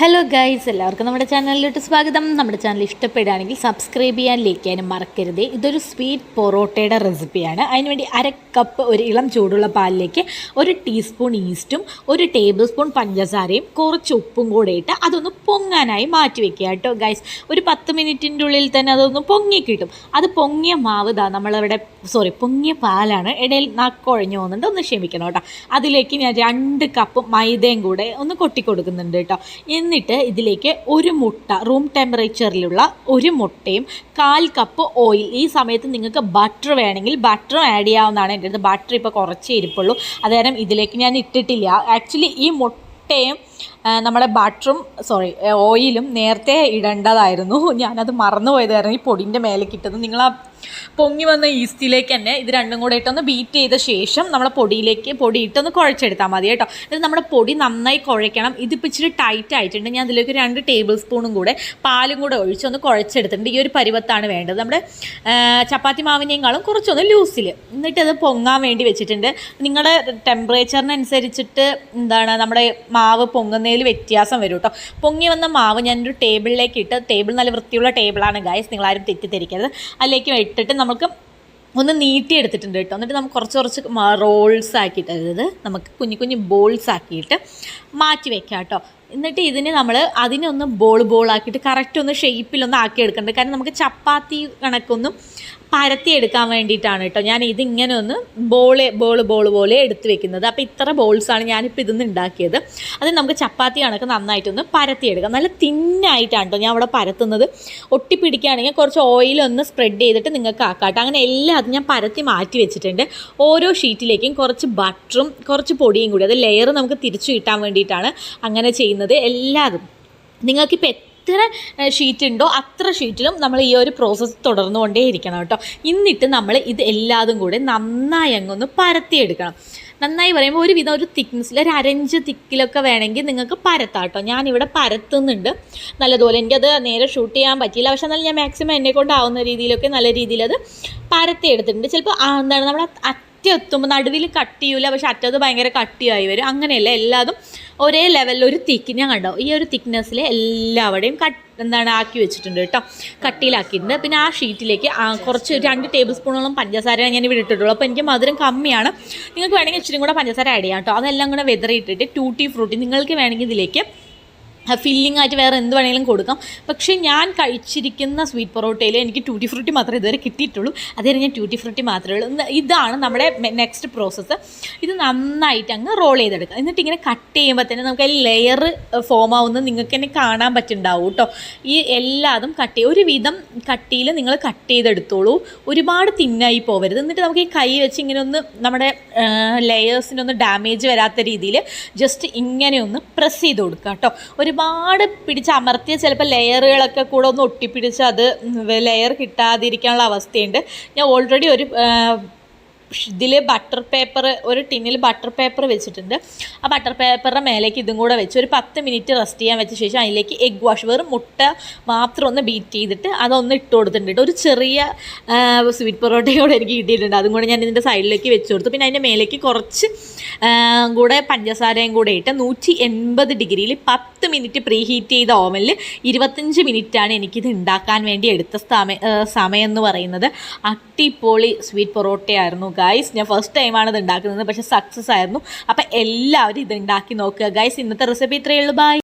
Hello guys എല്ലാവർക്കും നമ്മുടെ ചാനലിലോട്ട് സ്വാഗതം. നമ്മുടെ ചാനൽ ഇഷ്ടപ്പെടുകയാണെങ്കിൽ സബ്സ്ക്രൈബ് ചെയ്യാൻ ലൈക്ക് ചെയ്യാനും മറക്കരുത്. ഇതൊരു സ്വീറ്റ് പൊറോട്ടയുടെ റെസിപ്പിയാണ് അതിനുവേണ്ടി അര കപ്പ് ഒരു ഇളം ചൂടുള്ള പാലിലേക്ക് ഒരു ടീസ്പൂൺ ഈസ്റ്റും ഒരു ടേബിൾ സ്പൂൺ പഞ്ചസാരയും കുറച്ച് ഉപ്പും കൂടെ ഇട്ട് അതൊന്ന് പൊങ്ങാനായി മാറ്റി വെക്കുക കേട്ടോ ഗൈസ് ഒരു പത്ത് മിനിറ്റിന്റെ ഉള്ളിൽ തന്നെ അതൊന്ന് പൊങ്ങി കിട്ടും. അത് പൊങ്ങിയ മാവ് ഇതാ നമ്മളിവിടെ സോറി പൊങ്ങിയ പാലാണ്. ഇടയിൽ നക്കുഴഞ്ഞു പോകുന്നുണ്ട്. ഒന്ന് ക്ഷമിക്കണം കേട്ടോ. അതിലേക്ക് ഞാൻ രണ്ട് കപ്പ് മൈദയും കൂടെ ഒന്ന് കൊട്ടിക്കൊടുക്കുന്നുണ്ട് കേട്ടോ. എന്നിട്ട് ഇതിലേക്ക് ഒരു മുട്ട റൂം ടെമ്പറേച്ചറിലുള്ള ഒരു മുട്ടയും കാൽ കപ്പ് ഓയിൽ ഈ സമയത്ത് നിങ്ങൾക്ക് ബട്ടർ വേണമെങ്കിൽ ബട്ടറും ആഡ് ചെയ്യാവുന്നതാണ് എന്റെ അടുത്ത്. ബട്ടർ ഇപ്പോൾ കുറച്ചേ ഇരിപ്പുള്ളൂ. അതുകാരണം ഇതിലേക്ക് ഞാൻ ഇട്ടിട്ടില്ല. ആക്ച്വലി ഈ മുട്ടയും നമ്മുടെ ബട്ടറും സോറി ഓയിലും നേരത്തെ ഇടേണ്ടതായിരുന്നു. ഞാനത് മറന്നുപോയത് കാരണം ഈ പൊടിന്റെ മേലെ കിട്ടുന്നത്. നിങ്ങൾ ആ പൊങ്ങി വന്ന ഈസ്റ്റിലേക്ക് തന്നെ ഇത് രണ്ടും കൂടെ ഇട്ടൊന്ന് ബീറ്റ് ചെയ്ത ശേഷം നമ്മളെ പൊടിയിലേക്ക് പൊടി ഇട്ടൊന്ന് കുഴച്ചെടുത്താൽ മതി കേട്ടോ. ഇത് നമ്മുടെ പൊടി നന്നായി കുഴയ്ക്കണം. ഇതിപ്പോൾ ഇച്ചിരി ടൈറ്റ് ആയിട്ടുണ്ട്. ഞാൻ അതിലേക്ക് രണ്ട് ടേബിൾ സ്പൂണും കൂടെ പാലും കൂടെ ഒഴിച്ചൊന്ന് കുഴച്ചെടുത്തിട്ടുണ്ട്. ഈ ഒരു പരുവത്താണ് വേണ്ടത്. നമ്മുടെ ചപ്പാത്തി മാവിനേക്കാളും കുറച്ചൊന്ന് ലൂസിൽ എന്നിട്ട് അത് പൊങ്ങാൻ വേണ്ടി വെച്ചിട്ടുണ്ട്. നിങ്ങളുടെ ടെമ്പറേച്ചറിനനുസരിച്ചിട്ട് എന്താണ് നമ്മുടെ മാവ് പൊങ്ങുന്നതിൽ വ്യത്യാസം വരും കേട്ടോ പൊങ്ങി വന്ന മാവ് ഞാനൊരു ടേബിളിലേക്ക് ഇട്ട് ടേബിൾ നല്ല വൃത്തിയുള്ള ടേബിളാണ് ഗായസ് നിങ്ങളാരും തെറ്റിദ്ധരിക്കരുത്. അതിലേക്ക് ഇട്ടിട്ട് നമുക്ക് ഒന്ന് നീട്ടിയെടുത്തിട്ടുണ്ട് കേട്ടോ എന്നിട്ട് നമുക്ക് കുറച്ച് കുറച്ച് റോൾസ് ആക്കിയിട്ട് അതായത് നമുക്ക് കുഞ്ഞു കുഞ്ഞു ബോൾസ് ആക്കിയിട്ട് മാറ്റി വെക്കാം കേട്ടോ എന്നിട്ട് ഇതിന് നമ്മൾ അതിനെ ഒന്ന് ബോൾ ബോൾ ആക്കിയിട്ട് കറക്റ്റ് ഒന്ന് ഷേപ്പിലൊന്ന് ആക്കി എടുക്കേണ്ടത് കാരണം നമുക്ക് ചപ്പാത്തി കണക്കൊന്നും പരത്തി എടുക്കാൻ വേണ്ടിയിട്ടാണ് കേട്ടോ. ഞാൻ ഇതിങ്ങനെ ഒന്ന് ബോൾ ബോൾ ബോൾ പോലെ എടുത്ത് വെക്കുന്നത്. അപ്പോൾ ഇത്ര ബോൾസാണ് ഞാനിപ്പോൾ ഇതിന്ന് ഉണ്ടാക്കിയത്. അത് നമുക്ക് ചപ്പാത്തി കണക്ക് നന്നായിട്ടൊന്ന് പരത്തിയെടുക്കാം. നല്ല തിന്നായിട്ടാണ് കേട്ടോ ഞാൻ അവിടെ പരത്തുന്നത്. ഒട്ടിപ്പിടിക്കുകയാണെങ്കിൽ കുറച്ച് ഓയിലൊന്ന് സ്പ്രെഡ് ചെയ്തിട്ട് നിങ്ങൾക്ക് ആക്കാട്ടോ അങ്ങനെ എല്ലാം അത് ഞാൻ പരത്തി മാറ്റി വെച്ചിട്ടുണ്ട്. ഓരോ ഷീറ്റിലേക്കും കുറച്ച് ബട്ടറും കുറച്ച് പൊടിയും കൂടി അത് ലെയർ നമുക്ക് തിരിച്ചു കിട്ടാൻ വേണ്ടിയിട്ടാണ് അങ്ങനെ ചെയ്യുന്നത്. എല്ലാതും. നിങ്ങൾക്കിപ്പോൾ എത്ര ഷീറ്റ് ഉണ്ടോ അത്ര ഷീറ്റിലും നമ്മൾ ഈ ഒരു പ്രോസസ്സ് തുടർന്നുകൊണ്ടേ ഇരിക്കണം കേട്ടോ. എന്നിട്ട് നമ്മൾ ഇത് എല്ലാതും കൂടെ നന്നായി അങ്ങൊന്ന് പരത്തിയെടുക്കണം. നന്നായി പറയുമ്പോൾ ഒരുവിധം ഒരു തിക്നെസ്സിൽ ഒരു അരഞ്ച് തിക്കിലൊക്കെ വേണമെങ്കിൽ നിങ്ങൾക്ക് പരത്താം കേട്ടോ. ഞാനിവിടെ പരത്തുന്നുണ്ട്. നല്ലതുപോലെ എനിക്കത് നേരെ ഷൂട്ട് ചെയ്യാൻ പറ്റിയില്ല. പക്ഷെ എന്നാലും ഞാൻ മാക്സിമം എന്നെ കൊണ്ടാവുന്ന രീതിയിലൊക്കെ നല്ല രീതിയിൽ അത് പരത്തി എടുത്തിട്ടുണ്ട് ചിലപ്പോൾ എന്താണ് നമ്മുടെ അറ്റം എത്തുമ്പോൾ നടുവിൽ കട്ട് ചെയ്യൂല പക്ഷെ അറ്റത്ത് ഭയങ്കര കട്ടിയായി വരും. അങ്ങനെയല്ല എല്ലാതും ഒരേ ലെവലിൽ ഒരു തിക്ക് ഞാൻ കണ്ടോ? ഈ ഒരു തിക്നെസ്സിൽ എല്ലാവരുടെയും കട്ട് എന്താണ് ആക്കി വെച്ചിട്ടുണ്ട് കേട്ടോ. കട്ടിയിലാക്കിയിട്ടുണ്ട്. പിന്നെ ആ ഷീറ്റിലേക്ക് കുറച്ച് രണ്ട് ടേബിൾ സ്പൂണോളം പഞ്ചസാര ഞാൻ ഇവിടെ ഇട്ടിട്ടുള്ളൂ. അപ്പോൾ എനിക്ക് മധുരം കമ്മിയാണ്. നിങ്ങൾക്ക് വേണമെങ്കിൽ ഇച്ചിരി കൂടെ പഞ്ചസാര ആഡ് ചെയ്യാം കേട്ടോ. അതെല്ലാം കൂടെ വെതറിയിട്ടിട്ട് ടൂട്ടി ഫ്രൂട്ടി നിങ്ങൾക്ക് വേണമെങ്കിൽ ഇതിലേക്ക് ഫില്ലിംഗ് ആയിട്ട് വേറെ എന്ത് വേണമെങ്കിലും കൊടുക്കാം. പക്ഷേ ഞാൻ കഴിച്ചിരിക്കുന്ന സ്വീറ്റ് പൊറോട്ടയിൽ എനിക്ക് ട്യൂട്ടി ഫ്രൂട്ടി മാത്രമേ ഇതുവരെ കിട്ടിയിട്ടുള്ളൂ. അതേ ഞാൻ ട്യൂട്ടി ഫ്രൂട്ടി മാത്രമേ ഉള്ളൂ. ഇതാണ് നമ്മുടെ നെക്സ്റ്റ് പ്രോസസ്സ് ഇത് നന്നായിട്ട് അങ്ങ് റോൾ ചെയ്തെടുക്കുക. എന്നിട്ട് ഇങ്ങനെ കട്ട് ചെയ്യുമ്പോൾ തന്നെ നമുക്ക് ലെയർ ഫോം ആവുന്നത് നിങ്ങൾക്ക് തന്നെ കാണാൻ പറ്റുന്നുണ്ടാവും കേട്ടോ. ഈ എല്ലാതും കട്ട് ചെയ്യും ഒരുവിധം കട്ടിയിൽ നിങ്ങൾ കട്ട് ചെയ്തെടുത്തോളൂ. ഒരുപാട് തിന്നായി പോവരുത്. എന്നിട്ട് നമുക്ക് ഈ കൈ വെച്ച് ഇങ്ങനെ ഒന്ന് നമ്മുടെ ലെയേഴ്സിനൊന്ന് ഡാമേജ് വരാത്ത രീതിയിൽ ജസ്റ്റ് ഇങ്ങനെ ഒന്ന് പ്രസ് ചെയ്ത് കൊടുക്കുക കേട്ടോ. ഒരുപാട് പിടിച്ച് അമർത്തിയ ചിലപ്പോൾ ലെയറുകളൊക്കെ കൂടെ ഒന്ന് ഒട്ടിപ്പിടിച്ച് അത് ലെയർ കിട്ടാതിരിക്കാനുള്ള അവസ്ഥയുണ്ട്. ഞാൻ ഓൾറെഡി ഒരു ഇതിൽ ബട്ടർ പേപ്പർ ഒരു ടിന്നിൽ ബട്ടർ പേപ്പർ വെച്ചിട്ടുണ്ട്. ആ ബട്ടർ പേപ്പറിന്റെ മേലേക്ക് ഇതും കൂടെ വെച്ച് ഒരു പത്ത് മിനിറ്റ് റെസ്റ്റ് ചെയ്യാൻ വെച്ച ശേഷം അതിലേക്ക് എഗ് വാഷ് വെറും മുട്ട മാത്രം ഒന്ന് ബീറ്റ് ചെയ്തിട്ട് അതൊന്ന് ഇട്ട് കൊടുത്തിട്ടുണ്ട് ഒരു ചെറിയ സ്വീറ്റ് പൊറോട്ടയോടെ എനിക്ക് കിട്ടിയിട്ടുണ്ട്. അതും കൂടെ ഞാൻ ഇതിന്റെ സൈഡിലേക്ക് വെച്ച് കൊടുത്തു. പിന്നെ അതിന്റെ മേലേക്ക് കുറച്ച് കൂടെ പഞ്ചസാരയും കൂടെ ഇട്ട് നൂറ്റി എൺപത് ഡിഗ്രിയിൽ പത്ത് മിനിറ്റ് പ്രീ ഹീറ്റ് ചെയ്ത ഓവനിൽ ഇരുപത്തഞ്ച് മിനിറ്റാണ് എനിക്കിത് ഉണ്ടാക്കാൻ വേണ്ടി എടുത്ത സമയം സമയം എന്ന് പറയുന്നത്. അട്ടിപ്പൊളി സ്വീറ്റ് പൊറോട്ടയായിരുന്നു ഗൈസ് ഞാൻ ഫസ്റ്റ് ടൈമാണ് ഇത് ഉണ്ടാക്കുന്നത്. പക്ഷേ സക്സസ് ആയിരുന്നു. അപ്പം എല്ലാവരും ഇത് ഉണ്ടാക്കി നോക്കുക. ഗൈസ് ഇന്നത്തെ റെസിപ്പി ഇത്രയേ ഉള്ളൂ. ബൈ